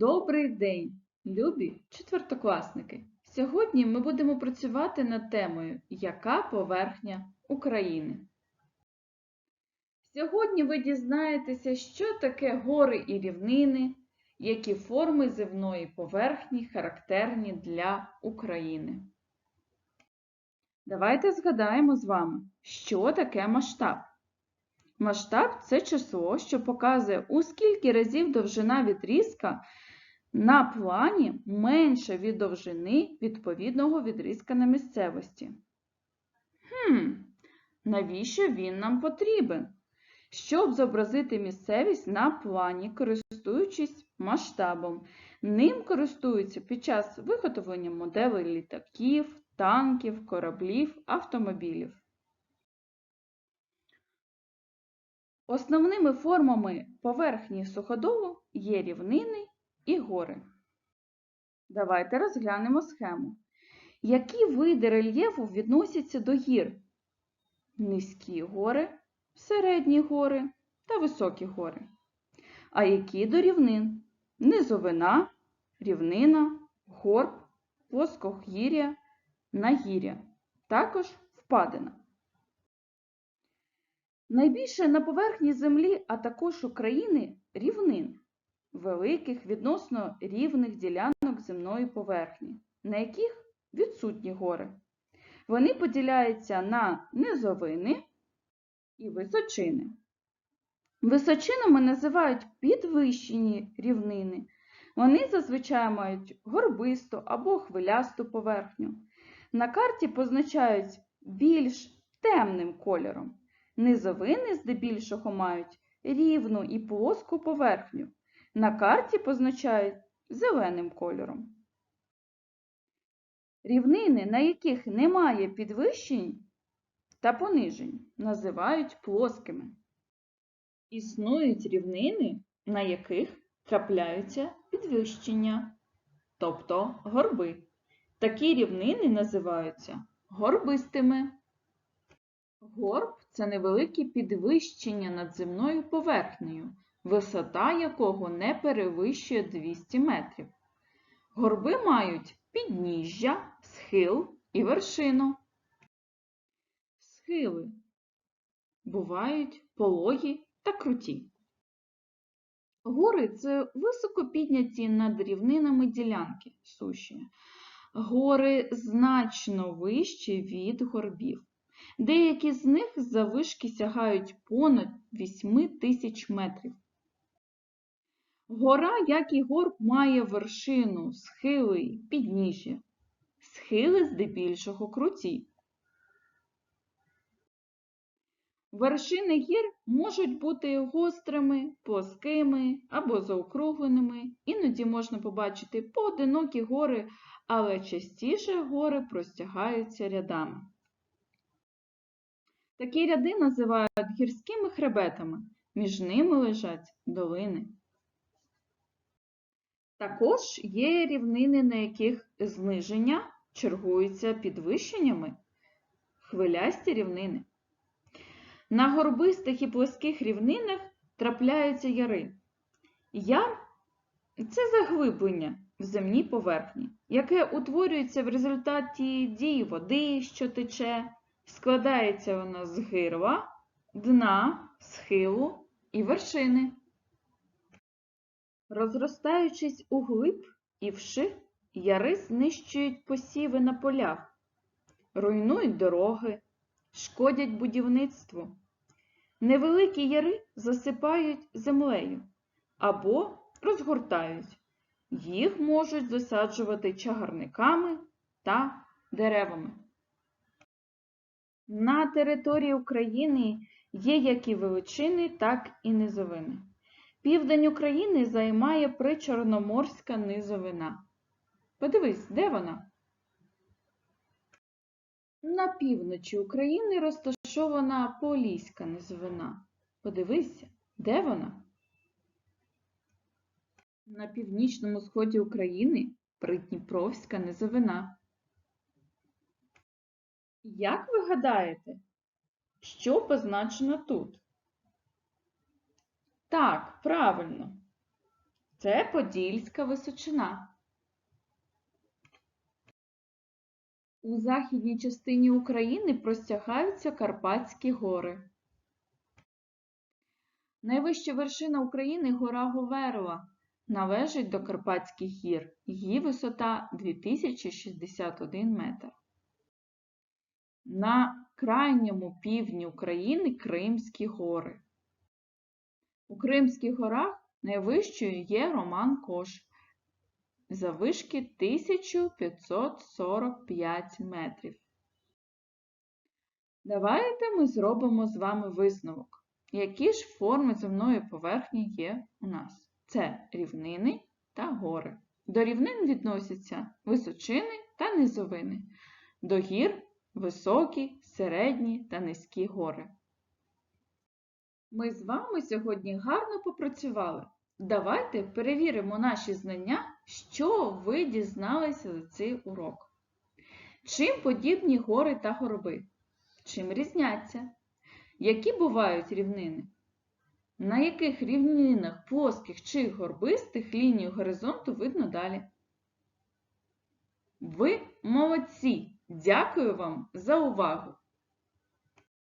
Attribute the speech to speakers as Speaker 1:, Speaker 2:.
Speaker 1: Добрий день, любі четвертокласники! Сьогодні ми будемо працювати над темою Яка поверхня України? Сьогодні ви дізнаєтеся, що таке гори і рівнини, які форми земної поверхні характерні для України. Давайте згадаємо з вами, що таке масштаб. Масштаб це число, що показує, у скільки разів довжина відрізка на плані менша від довжини відповідного відрізка на місцевості. Хм, навіщо він нам потрібен? Щоб зобразити місцевість на плані, користуючись масштабом. Ним користуються під час виготовлення моделей літаків, танків, кораблів, автомобілів. Основними формами поверхні суходолу є рівнини і гори. Давайте розглянемо схему. Які види рельєфу відносяться до гір? Низькі гори, середні гори та високі гори. А які до рівнин? Низовина, рівнина, горб, плоскогір'я, нагір'я, також впадина. Найбільше на поверхні Землі, а також України рівнин, великих відносно рівних ділянок земної поверхні, на яких відсутні гори. Вони поділяються на низовини і височини. Височинами називають підвищені рівнини. Вони зазвичай мають горбисту або хвилясту поверхню. На карті позначають більш темним кольором. Низовини здебільшого мають рівну і плоску поверхню. На карті позначають зеленим кольором. Рівнини, на яких немає підвищень та понижень, називають плоскими. Існують рівнини, на яких трапляються підвищення, тобто горби. Такі рівнини називаються горбистими. Горб це невелике підвищення над земною поверхнею, висота якого не перевищує 200 метрів. Горби мають підніжжя, схил і вершину. Схили бувають пологі та круті. Гори це високо підняті над рівнинами ділянки суші. Гори значно вищі від горбів. Деякі з них заввишки сягають понад 8 тисяч метрів. Гора, як і горб, має вершину, схили підніжжя. Схили здебільшого круті. Вершини гір можуть бути гострими, плоскими або заокругленими. Іноді можна побачити поодинокі гори, але частіше гори простягаються рядами. Такі ряди називають гірськими хребетами, між ними лежать долини. Також є рівнини, на яких зниження чергуються підвищеннями, хвилясті рівнини. На горбистих і плоских рівнинах трапляються яри. Яр це заглиблення в земній поверхні, яке утворюється в результаті дії води, що тече. Складається вона з гирла, дна, схилу і вершини. Розростаючись у глиб і вши, яри знищують посіви на полях, руйнують дороги, шкодять будівництву. Невеликі яри засипають землею або розгортають. Їх можуть засаджувати чагарниками та деревами. На території України є як і величини, так і низовини. Південь України займає причорноморська низовина. Подивись, де вона? На півночі України розташована Поліська низовина. Подивися, де вона? На північному сході України Придніпровська низовина. Як ви гадаєте, що позначено тут? Так, правильно. Це Подільська височина. У західній частині України простягаються Карпатські гори. Найвища вершина України гора Говерла. Належить до Карпатських гір. Її висота 2061 метр. На крайньому півдні України Кримські гори. У Кримських горах найвищою є Роман Кош заввишки 1545 метрів. Давайте ми зробимо з вами висновок. Які ж форми земної поверхні є у нас? Це рівнини та гори. До рівнин відносяться височини та низовини. До гір високі, середні та низькі гори. Ми з вами сьогодні гарно попрацювали. Давайте перевіримо наші знання, що ви дізналися за цей урок. Чим подібні гори та горби? Чим різняться? Які бувають рівнини? На яких рівнинах плоских чи горбистих лінію горизонту видно далі? Ви молодці! Дякую вам за увагу!